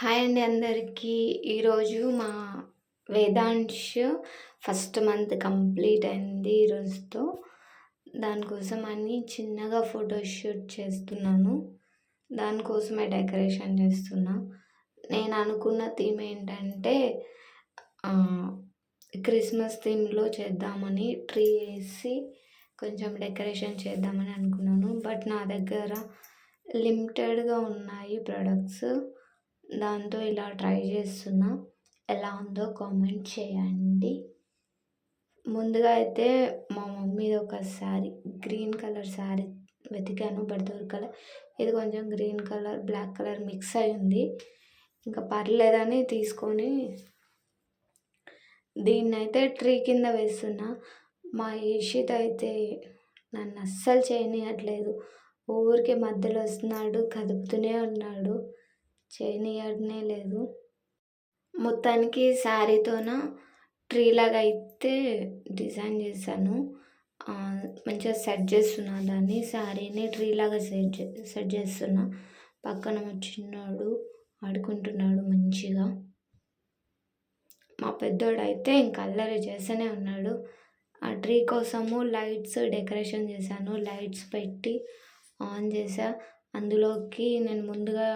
Hi అండి అందరికీ. ఈరోజు మా వేదాంశ్ ఫస్ట్ మంత్ కంప్లీట్ అయింది ఈరోజుతో దానికోసం అని చిన్నగా ఫోటోషూట్ చేస్తున్నాను. దానికోసమే డెకరేషన్ చేస్తున్నా. నేను అనుకున్న థీమ్ ఏంటంటే క్రిస్మస్ థీమ్లో చేద్దామని ట్రీ వేసి కొంచెం డెకరేషన్ చేద్దామని అనుకున్నాను. బట్ నా దగ్గర లిమిటెడ్గా ఉన్నాయి ప్రొడక్ట్స్. దాంతో ఇలా ట్రై చేస్తున్నా. ఎలా ఉందో కామెంట్ చేయండి. ముందుగా అయితే మా మమ్మీది ఒక శారీ గ్రీన్ కలర్ శారీ వెతికాను బట్ దొరకలే. ఇది కొంచెం green colour black colour mix అయి ఉంది ఇంకా పర్లేదని తీసుకొని దీన్ని అయితే ట్రీ కింద వేస్తున్నా. మా ఈషిత్ అయితే నన్ను అస్సలు చేయనియట్లేదు. ఊరికే మధ్యలో వస్తున్నాడు కదుపుతూనే ఉన్నాడు. చేయనీయడనే లేదు. మొత్తానికి శారీతోన ట్రీ లాగా అయితే డిజైన్ చేశాను. మంచిగా సెట్ చేస్తున్నా దాన్ని. శారీని ట్రీ లాగా సెట్ సెట్ చేస్తున్నా. పక్కన చిన్నోడు ఆడుకుంటున్నాడు మంచిగా. మా పెద్దోడు అయితే ఇంకా అల్లరి చేస్తూనే ఉన్నాడు. ఆ ట్రీ కోసము లైట్స్ డెకరేషన్ చేశాను. లైట్స్ పెట్టి ఆన్ చేసా అందులోకి నేను ముందుగా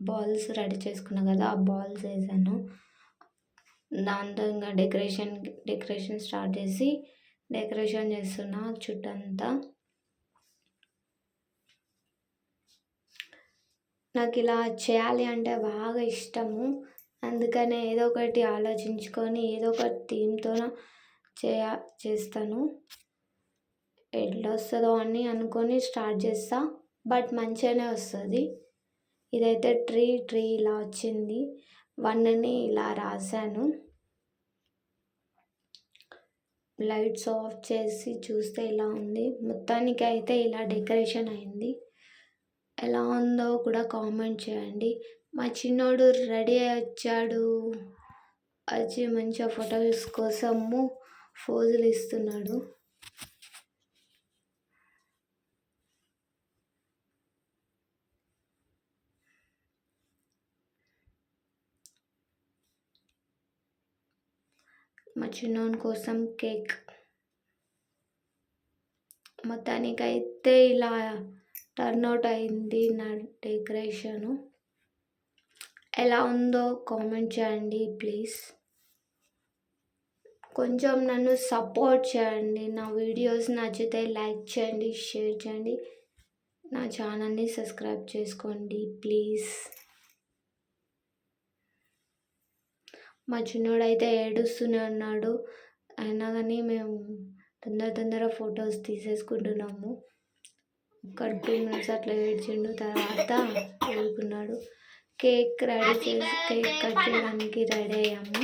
బాల్స్ రెడీ చేసుకున్నా కదా ఆ బాల్స్ వేసాను దాంతో ఇంకా డెకరేషన్ డెకరేషన్ స్టార్ట్ చేసి డెకరేషన్ చేస్తున్నా చుట్టంతా. నాకు ఇలా చేయాలి అంటే బాగా ఇష్టము. అందుకనే ఏదో ఒకటి ఆలోచించుకొని ఏదో ఒక థీమ్తో చేయ చేస్తాను. ఎట్లా వస్తుందో అని అనుకొని స్టార్ట్ చేస్తా. బట్ మంచిగానే వస్తుంది. ఇదైతే ట్రీ ట్రీ ఇలా వచ్చింది. వన్ని ఇలా రాశాను. లైట్స్ ఆఫ్ చేసి చూస్తే ఇలా ఉంది. మొత్తానికి అయితే ఇలా డెకరేషన్ అయింది. ఎలా ఉందో కూడా కామెంట్ చేయండి. మా చిన్నోడు రెడీ వచ్చాడు. వచ్చి మంచిగా ఫొటోస్ కోసము ఫోజులు ఇస్తున్నాడు. మా చిన్నోని కోసం కేక్. మొత్తానికైతే ఇలా టర్న్అవుట్ అయింది నా డెకరేషను ఎలా ఉందో కామెంట్ చేయండి ప్లీజ్ కొంచెం నన్ను సపోర్ట్ చేయండి. నా వీడియోస్ నచ్చితే లైక్ చేయండి షేర్ చేయండి. నా ఛానల్ని సబ్స్క్రైబ్ చేసుకోండి ప్లీజ్ మా చిన్నోడు అయితే ఏడుస్తూనే ఉన్నాడు. అయినా కానీ మేము తొందర తొందర ఫొటోస్ తీసేసుకుంటున్నాము. ఒక టూ మినిట్స్ అట్లా ఏడ్చిండు తర్వాత ఊరుకున్నాడు. కేక్ రెడీ చేసి కేక్ కట్ చేయడానికి రెడీ అయ్యాము.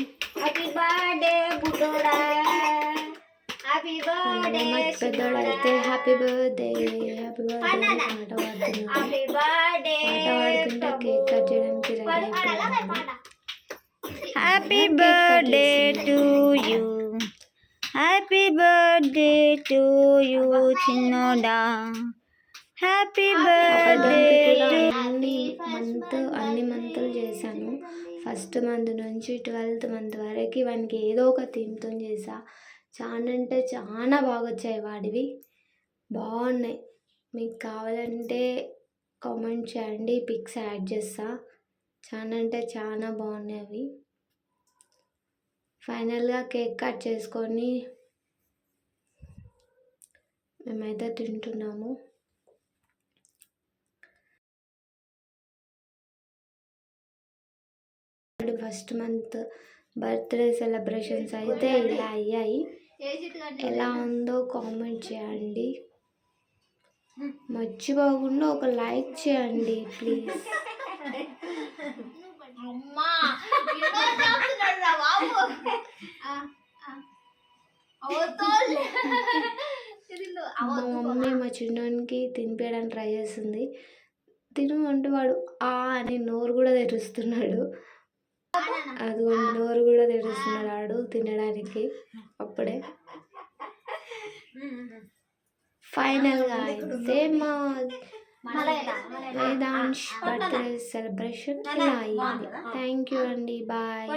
పెద్దోడు అయితే హ్యాపీ బర్త్డే హ్యాపీ బర్త్డే పాట పాడుతున్నాడు. పాట పాడుకుంటే కేక్ కట్ చేయడానికి రెడీ అయిపోయాము happy birthday to you happy birthday to you చిన్నోడా హ్యాపీ బర్త్డే అన్ని మంత్ అన్ని మంత్లు చేశాను. ఫస్ట్ మంత్ నుంచి ట్వెల్త్ మంత్ వరకు వానికి ఏదో ఒక థీమ్తో చేసా చాలా అంటే చాలా బాగా వచ్చాయి వాడివి. బాగున్నాయి. మీకు కావాలంటే కామెంట్ చేయండి పిక్స్ యాడ్ చేస్తా. చాలా అంటే చాలా బాగున్నాయి అవి. ఫైనల్గా కేక్ కట్ చేసుకొని మేమైతే తింటున్నాము. ఫస్ట్ మంత్ బర్త్డే సెలబ్రేషన్స్ అయితే ఇలా అయ్యాయి. ఎలా ఉందో కామెంట్ చేయండి. మర్చిపోకుండా ఒక లైక్ చేయండి ప్లీజ్. అమ్మా మా మమ్మీ మా చిన్నోనికి తినిపించడానికి ట్రై చేస్తుంది తిను అంటే వాడు ఆ అని నోరు కూడా తెరుస్తున్నాడు. అది నోరు కూడా తెరుస్తున్నాడు వాడు తినడానికి అప్పుడే. ఫైనల్గా అయితే మా వేదాంశ్ బర్త్డే సెలబ్రేషన్ ఇలా అయ్యింది థ్యాంక్ యూ అండి. బాయ్